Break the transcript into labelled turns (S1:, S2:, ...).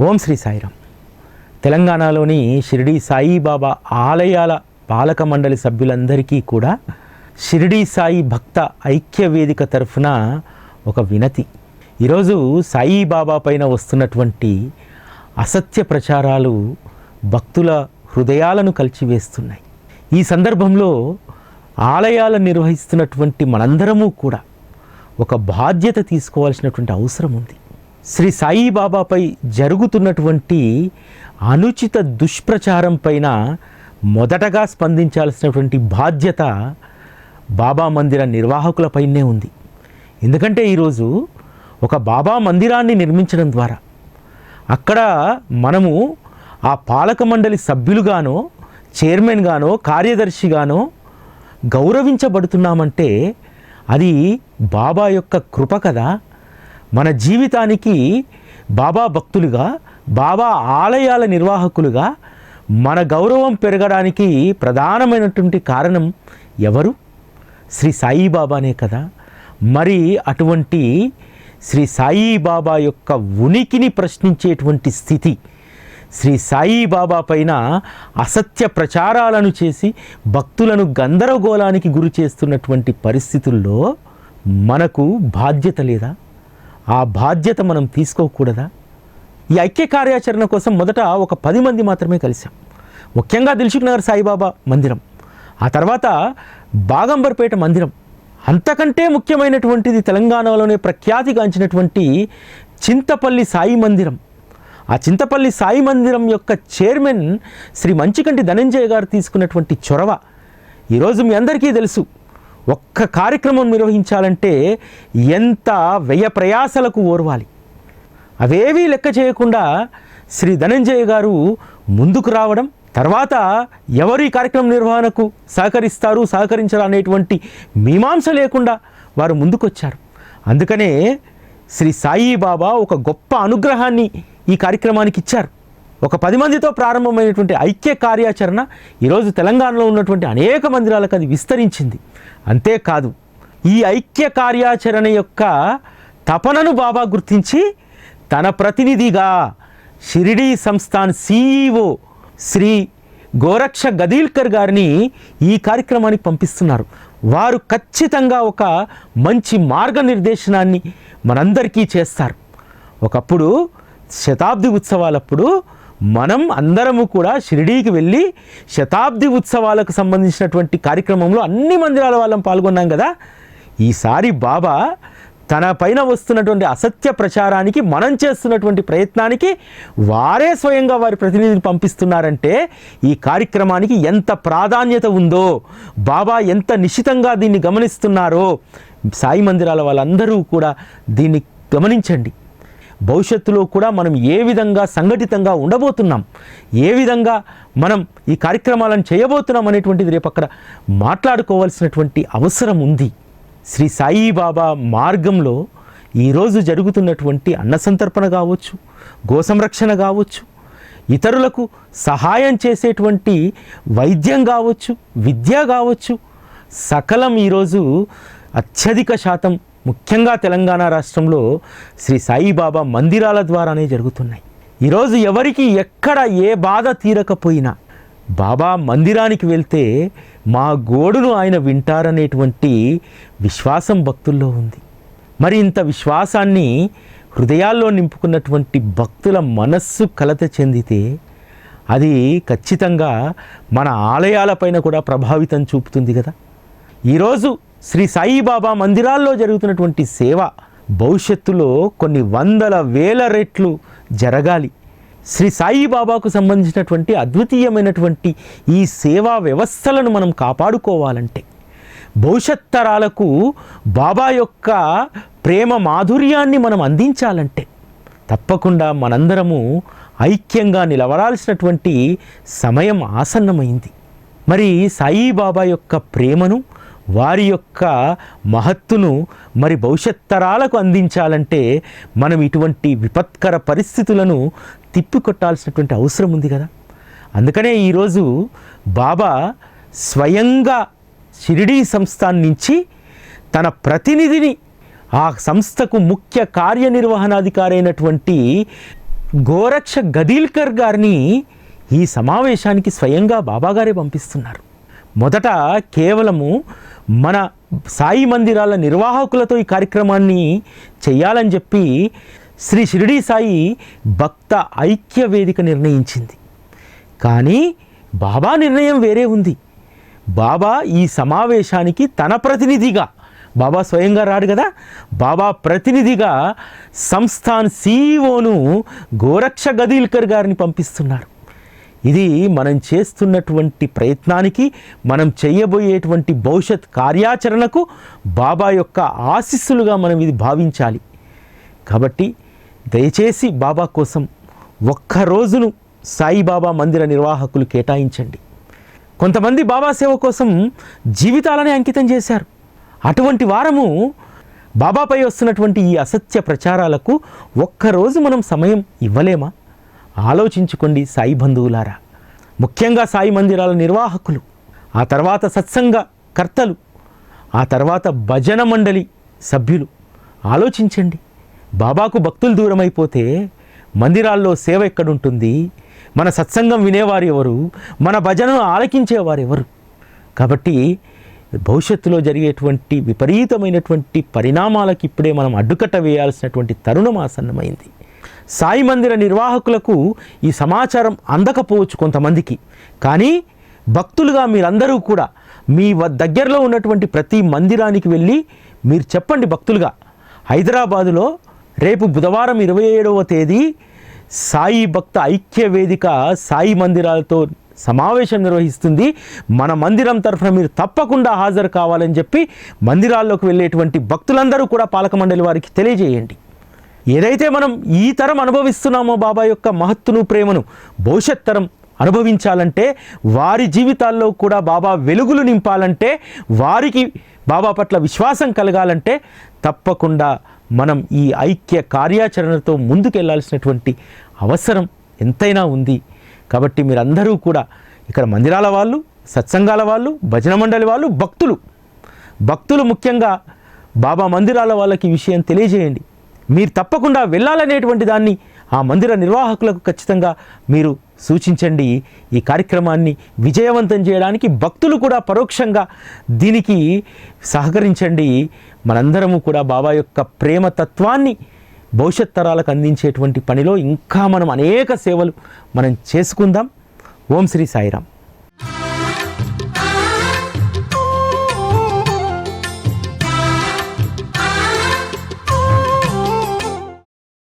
S1: ఓం శ్రీ సాయిరామ్. తెలంగాణలోని షిరిడి సాయిబాబా ఆలయాల పాలక మండలి సభ్యులందరికీ కూడా షిరిడి సాయి భక్త ఐక్య వేదిక తరఫున ఒక వినతి. ఈరోజు సాయిబాబా పైన వస్తున్నటువంటి అసత్య ప్రచారాలు భక్తుల హృదయాలను కలిచివేస్తున్నాయి. ఈ సందర్భంలో ఆలయాలు నిర్వహిస్తున్నటువంటి మనందరము కూడా ఒక బాధ్యత తీసుకోవాల్సినటువంటి అవసరం ఉంది. శ్రీ సాయిబాబాపై జరుగుతున్నటువంటి అనుచిత దుష్ప్రచారం పైన మొదటగా స్పందించాల్సినటువంటి బాధ్యత బాబా మందిర నిర్వాహకులపైనే ఉంది. ఎందుకంటే ఈరోజు ఒక బాబా మందిరాన్ని నిర్మించడం ద్వారా అక్కడ మనము ఆ పాలక మండలి సభ్యులుగానో చైర్మన్గానో కార్యదర్శిగానో గౌరవించబడుతున్నామంటే అది బాబా యొక్క కృప కదా. మన జీవితానికి బాబా భక్తులుగా బాబా ఆలయాల నిర్వాహకులుగా మన గౌరవం పెరగడానికి ప్రధానమైనటువంటి కారణం ఎవరు? శ్రీ సాయిబాబానే కదా. మరి అటువంటి శ్రీ సాయిబాబా యొక్క ఉనికిని ప్రశ్నించేటువంటి స్థితి శ్రీ సాయిబాబా పైన అసత్య ప్రచారాలను చేసి భక్తులను గందరగోళానికి గురి చేస్తున్నటువంటి పరిస్థితుల్లో మనకు బాధ్యత లేదా? ఆ బాధ్యత మనం తీసుకోకూడదా? ఈ ఐక్య కార్యాచరణ కోసం మొదట ఒక పది మంది మాత్రమే కలిసాం. ముఖ్యంగా దిల్సుఖ్ నగర్ సాయిబాబా మందిరం. ఆ తర్వాత బాగంబర్పేట మందిరం. అంతకంటే ముఖ్యమైనటువంటిది తెలంగాణలోనే ప్రఖ్యాతిగాంచినటువంటి చింతపల్లి సాయి మందిరం. ఆ చింతపల్లి సాయి మందిరం యొక్క చైర్మన్ శ్రీ మంచికంటి ధనంజయ గారు తీసుకున్నటువంటి చొరవ. ఈరోజు మీ అందరికీ తెలుసు. ఒక్క కార్యక్రమం నిర్వహించాలంటే ఎంత వ్యయ ప్రయాసలకు ఓర్వాలి? అవేవీ లెక్క చేయకుండా శ్రీ ధనంజయ గారు ముందుకు రావడం తర్వాత ఎవరు ఈ కార్యక్రమం నిర్వహణకు సహకరిస్తారు సహకరించరు అనేటువంటి మీమాంస లేకుండా వారు ముందుకొచ్చారు. అందుకనే శ్రీ సాయి బాబా ఒక గొప్ప అనుగ్రహాన్ని ఈ కార్యక్రమానికి ఇచ్చారు. ఒక పది మందితో ప్రారంభమైనటువంటి ఐక్య కార్యాచరణ ఈరోజు తెలంగాణలో ఉన్నటువంటి అనేక మందిరాలకు అది విస్తరించింది. అంతేకాదు ఈ ఐక్య కార్యాచరణ యొక్క తపనను బాబా గుర్తించి తన ప్రతినిధిగా షిరిడీ సంస్థాన్ సీఈఓ శ్రీ గోరక్ష గదీల్కర్ గారిని ఈ కార్యక్రమానికి పంపిస్తున్నారు. వారు ఖచ్చితంగా ఒక మంచి మార్గనిర్దేశనాన్ని మనందరికీ చేస్తారు. ఒకప్పుడు శతాబ్ది ఉత్సవాలప్పుడు మనం అందరము కూడా షిరిడీకి వెళ్ళి శతాబ్ది ఉత్సవాలకు సంబంధించినటువంటి కార్యక్రమంలో అన్ని మందిరాల వాళ్ళం పాల్గొన్నాం కదా. ఈసారి బాబా తన పైన వస్తున్నటువంటి అసత్య ప్రచారానికి మనం చేస్తున్నటువంటి ప్రయత్నానికి వారే స్వయంగా వారి ప్రతినిధిని పంపిస్తున్నారంటే ఈ కార్యక్రమానికి ఎంత ప్రాధాన్యత ఉందో బాబా ఎంత నిశితంగా దీన్ని గమనిస్తున్నారో సాయి మందిరాల వాళ్ళందరూ కూడా దీన్ని గమనించండి. భవిష్యత్తులో కూడా మనం ఏ విధంగా సంఘటితంగా ఉండబోతున్నాం ఏ విధంగా మనం ఈ కార్యక్రమాలను చేయబోతున్నాం అనేటువంటిది రేపు అక్కడ మాట్లాడుకోవాల్సినటువంటి అవసరం ఉంది. శ్రీ సాయిబాబా మార్గంలో ఈరోజు జరుగుతున్నటువంటి అన్న సంతర్పణ కావచ్చు గోసంరక్షణ కావచ్చు ఇతరులకు సహాయం చేసేటువంటి వైద్యం కావచ్చు విద్య కావచ్చు సకలం ఈరోజు అత్యధిక శాతం ముఖ్యంగా తెలంగాణ రాష్ట్రంలో శ్రీ సాయిబాబా మందిరాల ద్వారానే జరుగుతున్నాయి. ఈరోజు ఎవరికి ఎక్కడ ఏ బాధ తీరకపోయినా బాబా మందిరానికి వెళ్తే మా గోడును ఆయన వింటారనేటువంటి విశ్వాసం భక్తుల్లో ఉంది. మరి ఇంత విశ్వాసాన్ని హృదయాల్లో నింపుకున్నటువంటి భక్తుల మనస్సు కలత చెందితే అది ఖచ్చితంగా మన ఆలయాలపైన కూడా ప్రభావితం చూపుతుంది కదా. ఈరోజు శ్రీ సాయిబాబా మందిరాల్లో జరుగుతున్నటువంటి సేవ భవిష్యత్తులో కొన్ని వందల వేల రెట్లు జరగాలి. శ్రీ సాయిబాబాకు సంబంధించినటువంటి అద్వితీయమైనటువంటి ఈ సేవా వ్యవస్థలను మనం కాపాడుకోవాలంటే భవిష్యత్ తరాలకు బాబా యొక్క ప్రేమ మాధుర్యాన్ని మనం అందించాలంటే తప్పకుండా మనందరము ఐక్యంగా నిలబడాల్సినటువంటి సమయం ఆసన్నమైంది. మరి సాయిబాబా యొక్క ప్రేమను వారి యొక్క మహత్తును మరి భవిష్యత్ తరాలకు అందించాలంటే మనం ఇటువంటి విపత్కర పరిస్థితులను తిప్పికొట్టాల్సినటువంటి అవసరం ఉంది కదా. అందుకనే ఈరోజు బాబా స్వయంగా షిరిడీ సంస్థాన్ నుంచి తన ప్రతినిధిని ఆ సంస్థకు ముఖ్య కార్యనిర్వహణాధికారి అయినటువంటి గోరక్ష గదీల్కర్ గారిని ఈ సమావేశానికి స్వయంగా బాబాగారే పంపిస్తున్నారు. మొదట కేవలము మన సాయి మందిరాల నిర్వాహకులతో ఈ కార్యక్రమాన్ని చేయాలని చెప్పి శ్రీ షిరిడి సాయి భక్త ఐక్య వేదిక నిర్ణయించింది. కానీ బాబా నిర్ణయం వేరే ఉంది. బాబా ఈ సమావేశానికి తన ప్రతినిధిగా బాబా స్వయంగా రాడు కదా బాబా ప్రతినిధిగా సంస్థాన్ సీఈఓను గోరక్ష గదీల్కర్ గారిని పంపిస్తున్నారు. ఇది మనం చేస్తున్నటువంటి ప్రయత్నానికి మనం చేయబోయేటువంటి భవిష్యత్ కార్యాచరణకు బాబా యొక్క ఆశీస్సులుగా మనం ఇది భావించాలి. కాబట్టి దయచేసి బాబా కోసం ఒక్క రోజును సాయిబాబా మందిర నిర్వాహకులు కేటాయించండి. కొంతమంది బాబా సేవ కోసం జీవితాలనే అంకితం చేశారు. అటువంటి వారము బాబాపై వస్తున్నటువంటి ఈ అసత్య ప్రచారాలకు ఒక్కరోజు మనం సమయం ఇవ్వలేమా? ఆలోచించుకోండి సాయి బంధువులారా. ముఖ్యంగా సాయి మందిరాల నిర్వాహకులు ఆ తర్వాత సత్సంగ కర్తలు ఆ తర్వాత భజన మండలి సభ్యులు. ఆలోచించండి బాబాకు భక్తులు దూరమైపోతే మందిరాల్లో సేవ ఎక్కడుంటుంది? మన సత్సంగం వినేవారు ఎవరు? మన భజనను ఆలకించేవారు ఎవరు? కాబట్టి భవిష్యత్తులో జరిగేటువంటి విపరీతమైనటువంటి పరిణామాలకు ఇప్పుడే మనం అడ్డుకట్ట వేయాల్సినటువంటి తరుణం ఆసన్నమైంది. సాయి మందిర నిర్వాహకులకు ఈ సమాచారం అందకపోవచ్చు కొంతమందికి. కానీ భక్తులుగా మీరందరూ కూడా మీ వ- దగ్గరలో ఉన్నటువంటి ప్రతి మందిరానికి వెళ్ళి మీరు చెప్పండి భక్తులుగా. హైదరాబాదులో రేపు బుధవారం ఇరవై ఏడవ తేదీ సాయి భక్త ఐక్య వేదిక సాయి మందిరాలతో సమావేశం నిర్వహిస్తుంది. మన మందిరం తరఫున మీరు తప్పకుండా హాజరు కావాలని చెప్పి మందిరాల్లోకి వెళ్ళేటువంటి భక్తులందరూ కూడా పాలక మండలి వారికి తెలియజేయండి. ఏదైతే మనం ఈ తరం అనుభవిస్తున్నామో బాబా యొక్క మహత్తును ప్రేమను భవిష్యత్ తరం అనుభవించాలంటే వారి జీవితాల్లో కూడా బాబా వెలుగులు నింపాలంటే వారికి బాబా పట్ల విశ్వాసం కలగాలంటే తప్పకుండా మనం ఈ ఐక్య కార్యాచరణతో ముందుకెళ్ళాల్సినటువంటి అవసరం ఎంతైనా ఉంది. కాబట్టి మీరందరూ కూడా ఇక్కడ మందిరాల వాళ్ళు సత్సంగాల వాళ్ళు భజన మండలి వాళ్ళు భక్తులు. భక్తులు ముఖ్యంగా బాబా మందిరాల వాళ్ళకి ఈ విషయం తెలియజేయండి. మీరు తప్పకుండా వెళ్ళాలనేటువంటి దాన్ని ఆ మందిర నిర్వాహకులకు ఖచ్చితంగా మీరు సూచించండి. ఈ కార్యక్రమాన్ని విజయవంతం చేయడానికి భక్తులు కూడా పరోక్షంగా దీనికి సహకరించండి. మనందరము కూడా బాబా యొక్క ప్రేమ తత్వాన్ని భవిష్యత్ తరాలకు అందించేటువంటి పనిలో ఇంకా మనం అనేక సేవలు మనం చేసుకుందాం. ఓం శ్రీ సాయిరామ్.